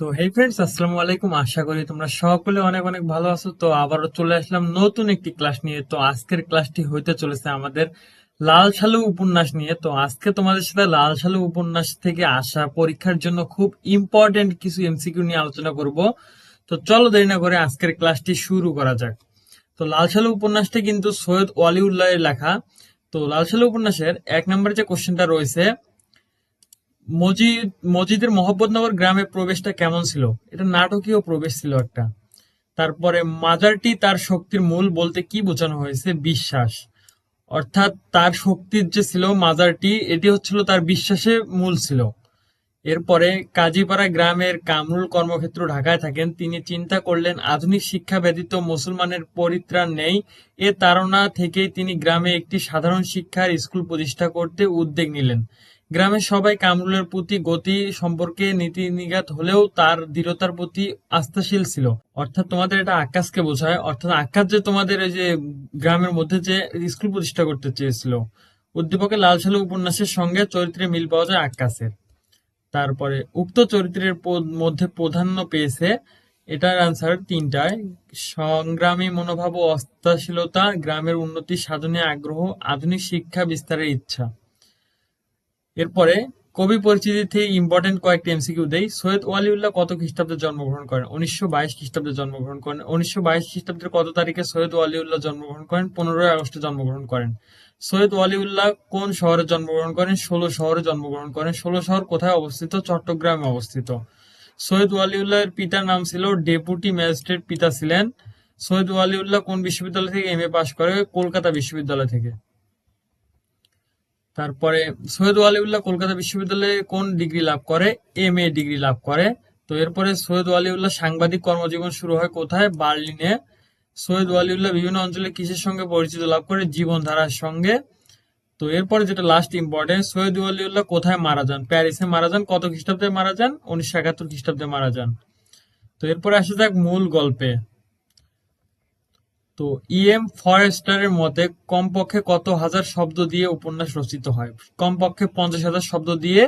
তো হেই ফ্রেন্ডস আসসালামু আলাইকুম। আশা করি তোমরা সকলে অনেক অনেক ভালো আছো। তো, আবারও চলে আসলাম নতুন একটি ক্লাস নিয়ে। তো, আজকের ক্লাসটি হইতে চলেছে আমাদের লাল সালু উপন্যাস নিয়ে। তো, আজকে তোমাদের সাথে লাল সালু উপন্যাস থেকে আসা পরীক্ষার জন্য খুব ইম্পর্টেন্ট কিছু এমসিকিউ নিয়ে আলোচনা করব। তো, চলো দেরি না করে আজকের ক্লাসটি শুরু করা যাক। তো, লাল সালু উপন্যাসটি কিন্তু সৈয়দ ওয়ালিউল্লাহের লেখা। তো, লাল সালু উপন্যাসের এক নম্বরে যে কোশ্চেনটা রয়েছে মজিদ মজিদের মোহাম্মদনগর গ্রামে প্রবেশটা কেমন ছিল? এটা নাটকীয় প্রবেশ ছিল একটা। তারপরে মাজারটি তার শক্তির মূল বলতে কি বোঝানো হয়েছে? বিশ্বাস। অর্থাৎ তার শক্তির যে ছিল মাজারটি, এটি হচ্ছিল তার বিশ্বাসে মূল ছিল। এরপরে কাজীপাড়া গ্রামের কামরুল কর্মক্ষেত্র ঢাকায় থাকেন। তিনি চিন্তা করলেন, আধুনিক শিক্ষা ব্যতীত মুসলমানের পরিত্রাণ নেই। এ তাড়না থেকেই তিনি গ্রামে একটি সাধারণ শিক্ষার স্কুল প্রতিষ্ঠা করতে উদ্যোগ নিলেন। গ্রামের সবাই কামরুলের প্রতি গতি সম্পর্কে নীতি নিঘাত হলেও তার দৃঢ়তার প্রতি আস্থাশীল ছিল। অর্থাৎ তোমাদের এটা আকাশকে বোঝায়। অর্থাৎ আকাশ যে তোমাদের এই যে গ্রামের মধ্যে যে স্কুল প্রতিষ্ঠা করতে চেয়েছিল। উদ্দীপকের লাল সালু উপন্যাসের সঙ্গে চরিত্রে মিল পাওয়া যায় আকাশের। তারপরে উক্ত চরিত্রের মধ্যে প্রাধান্য পেয়েছে এটার আনসার তিনটায়। সংগ্রামী মনোভাব ও অস্থাশীলতা গ্রামের উন্নতি সাধনে আগ্রহ, আধুনিক শিক্ষা, বিস্তারের ইচ্ছা। এরপরে কবি পরিচিতি থেকে ইম্পর্টেন্ট কয়েকটি এমসিকিউ দেই। সৈয়দ ওয়ালিউল্লাহ কত খ্রিস্টাব্দে জন্মগ্রহণ করেন? উনিশশো বাইশ খ্রিস্টাব্দে জন্মগ্রহণ করেন। উনিশশো বাইশ খ্রিস্টাব্দের কত তারিখে সৈয়দ ওয়ালিউল্লাহ জন্মগ্রহণ করেন? পনেরোই আগস্টে জন্মগ্রহণ করেন। সৈয়দ ওয়ালিউল্লাহ কোন শহরে জন্মগ্রহণ করেন? ষোলো শহরে জন্মগ্রহণ করেন। ষোলো শহর কোথায় অবস্থিত? চট্টগ্রামে অবস্থিত। সৈয়দ ওয়ালিউল্লাহের পিতার নাম ছিল ডেপুটি ম্যাজিস্ট্রেট পিতা ছিলেন। সৈয়দ ওয়ালিউল্লাহ কোন বিশ্ববিদ্যালয় থেকে এম এ পাশ করে? কলকাতা বিশ্ববিদ্যালয় থেকে। তারপরে সৈয়দ ওয়ালিউল্লাহ কলকাতা বিশ্ববিদ্যালয়ে কোন ডিগ্রি লাভ করে? এম এ ডিগ্রি লাভ করে। তো এরপরে সৈয়দ ওয়ালিউল্লাহ সাংবাদিক কর্মজীবন শুরু হয় কোথায়? বার্লিনে। সৈয়দ ওয়ালিউল্লাহ বিভিন্ন অঞ্চলে কিসের সঙ্গে পরিচিত লাভ করে? জীবনধারার সঙ্গে। তো এরপরে যেটা লাস্ট ইম্পর্টেন্ট সৈয়দ ওয়ালিউল্লাহ কোথায় মারা যান? প্যারিসে মারা যান। কত খ্রিস্টাব্দে মারা যান? উনিশশো একাত্তর খ্রিস্টাব্দে মারা যান। তো এরপরে আসে যাক মূল গল্পে। তো ইএম ফরেস্টারের মতে, কমপক্ষে কত হাজার শব্দ দিয়ে উপন্যাস রচিত হয়? কমপক্ষে পঞ্চাশ হাজার শব্দ দিয়ে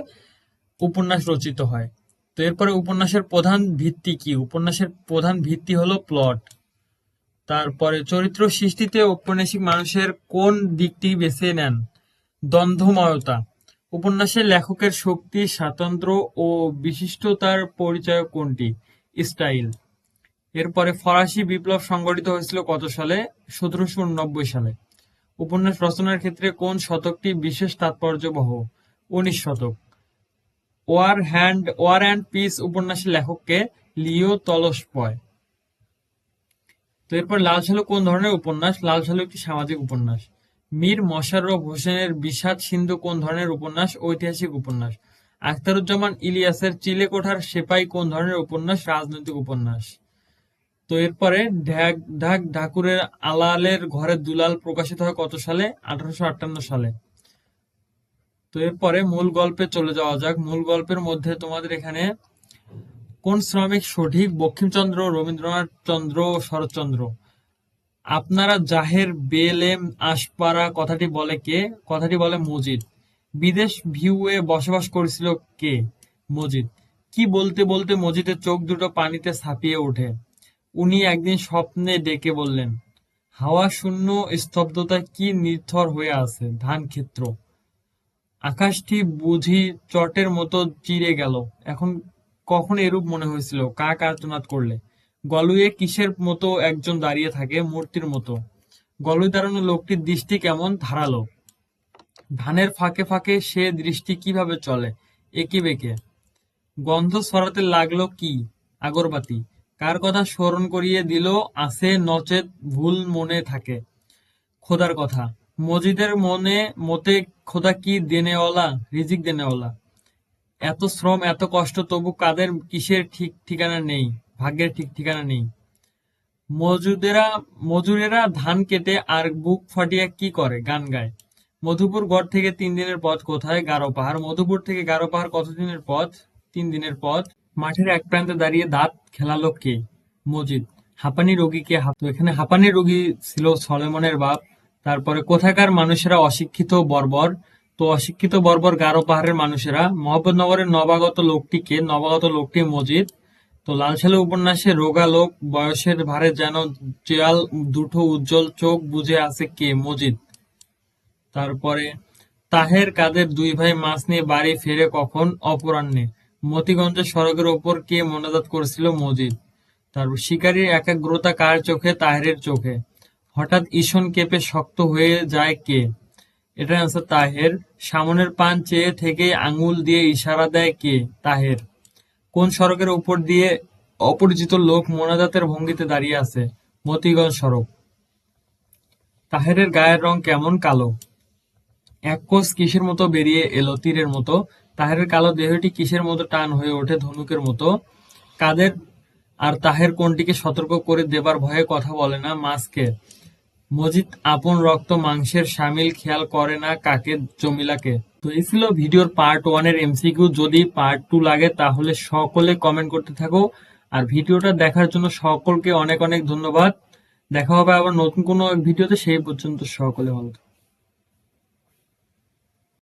উপন্যাস রচিত হয়। তো এরপরে উপন্যাসের প্রধান ভিত্তি কি? উপন্যাসের প্রধান ভিত্তি হলো প্লট তারপরে চরিত্র সৃষ্টিতে ঔপন্যাসিক মানুষের কোন দিকটি বেছে নেন? দ্বন্দ্বময়তা। উপন্যাসের লেখকের শক্তি, স্বাতন্ত্র্য ও বিশিষ্টতার পরিচয় কোনটি? স্টাইল। এরপরে ফরাসি বিপ্লব সংগঠিত হয়েছিল কত সালে? সতেরোশো উননব্বই সালে। উপন্যাস রচনার ক্ষেত্রে কোন শতকটি বিশেষ তাৎপর্যবহ? উনিশ শতক। War and, war and peace উপন্যাসের লেখককে লিও তলস তলস্পয়। তো এরপর লাল সালু কোন ধরনের উপন্যাস? লাল সালু একটি সামাজিক উপন্যাস। মীর মশাররফ হোসেনের বিষাদ সিন্ধু কোন ধরনের উপন্যাস? ঐতিহাসিক উপন্যাস। আখতারুজ্জামান ইলিয়াসের চিলে কোঠার সেপাই কোন ধরনের উপন্যাস? রাজনৈতিক উপন্যাস। তো এরপরে ঢাক ঢাক ঢাকুরের আলালের ঘরে দুলাল প্রকাশিত হয় কত সালে? আঠারোশো আটান্ন সালে। তো এরপরে মূল গল্পে চলে যাওয়া যাক। মূল গল্পের মধ্যে তোমাদের এখানে কোন শ্রমিক সঠিক? বক্ষিমচন্দ্র, রবীন্দ্রনাথ চন্দ্র, শরৎচন্দ্র। আপনারা জাহের, বেলেম, আশপাড়া কথাটি বলে কে? কথাটি বলে মজিদ। বিদেশ ভিউয়ে বসবাস করেছিল কে? মজিদ। কি বলতে বলতে মজিদের চোখ দুটো পানিতে ছাপিয়ে ওঠে। উনি একদিন স্বপ্নে ডেকে বললেন, হাওয়া শূন্য স্তব্ধতা কি নির্থর হয়ে আছে ধান ক্ষেত্র আকাশটি বুঝি চটের মতো চিরে গেল। এখন কখন এরূপ মনে হয়েছিল? কাক আর্তনাদ করলে, গলুয়ে কিসের মতো একজন দাঁড়িয়ে থাকে মূর্তির মতো? গলুই দাঁড়ানো লোকটির দৃষ্টি কেমন ধারালো? ধানের ফাঁকে ফাঁকে সে দৃষ্টি কীভাবে চলে? একে বেঁকে? গন্ধ ছড়াতে লাগল কি? আগরবাতি। কার কথা স্মরণ করিয়ে দিল আছে নচেত ভুল মনে থাকে। খোদার কথা, মজিদের মনে মতে খোদা কি দেনেওয়ালা, রিজিক দেনেওয়ালা? এত শ্রম, এত কষ্ট, তবু কাদের, কিসের ঠিক ঠিকানা নেই, ভাগ্যের ঠিক ঠিকানা নেই। মজুদেরা, মজুরেরা ধান কেটে আর বুক ফাটিয়া কি করে? গান গায়। মধুপুর গড় থেকে তিন দিনের পথ কোথায়? গারো পাহাড়। মধুপুর থেকে গারো পাহাড় কত দিনের পথ? তিন দিনের পথ। মাঠের এক প্রান্তে দাঁড়িয়ে দাঁত খেলালো কে? মজিদ। হাঁপানি রোগীকে তো এখানে হাঁপানি রোগী ছিল সলেমনের বাপ। তারপরে কোথাকার মানুষেরা অশিক্ষিত বর্বর? তো অশিক্ষিত বর্বর গারো পাহাড়ের মানুষেরা। মোহাম্মদনগরের নবাগত লোকটিকে নবাগত লোকটি মজিদ। তো লাল সালে উপন্যাসে রোগা লোক বয়সের ভারে যেন চেয়াল দুটো উজ্জ্বল চোখ বুঝে আছে কে? মজিদ। তারপরে, তাহের কাদের দুই ভাই মাছ নিয়ে বাড়ি ফেরে কখন? অপরাহ্নে। মতিগঞ্জের সড়কের ওপর কে মোনাজাত করেছিল মজিদ? তারপর শিকারীর একাগ্রতা কার চোখে? তাহেরের চোখে। হঠাৎ ঈশন কেঁপে শক্ত হয়ে যায় কে? এটা আনসার তাহের। সামনের পান চেয়ে থেকে আঙুল দিয়ে ইশারা দেয় কে? তাহের। কোন সড়কের উপর দিয়ে অপরিচিত লোক মোনাজাতের ভঙ্গিতে দাঁড়িয়ে আছে? মতিগঞ্জ সড়ক। তাহেরের গায়ের রং কেমন? কালো। এক কোষ কিসের মতো বেরিয়ে এলো? তীরের মতো। তাহেরের কালো দেহটি কিসের মতো টান হয়ে ওঠে ধনুকের মতো? কাদের? আর তাহের কোনটিকে সতর্ক করে দেবার ভয়ে কথা বলে না মাসকে মজিদ আপন রক্ত মাংসের সামিল খেয়াল করে না কাকে, জমিলাকে। তো এই ছিল ভিডিওর পার্ট ওয়ানের এমসিকিউ যদি পার্ট টু লাগে, তাহলে সকলে কমেন্ট করতে থাকো। আর ভিডিওটা দেখার জন্য সকলকে অনেক অনেক ধন্যবাদ। দেখা হবে আবার নতুন কোনো ভিডিওতে। সেই পর্যন্ত সকলে ভালো।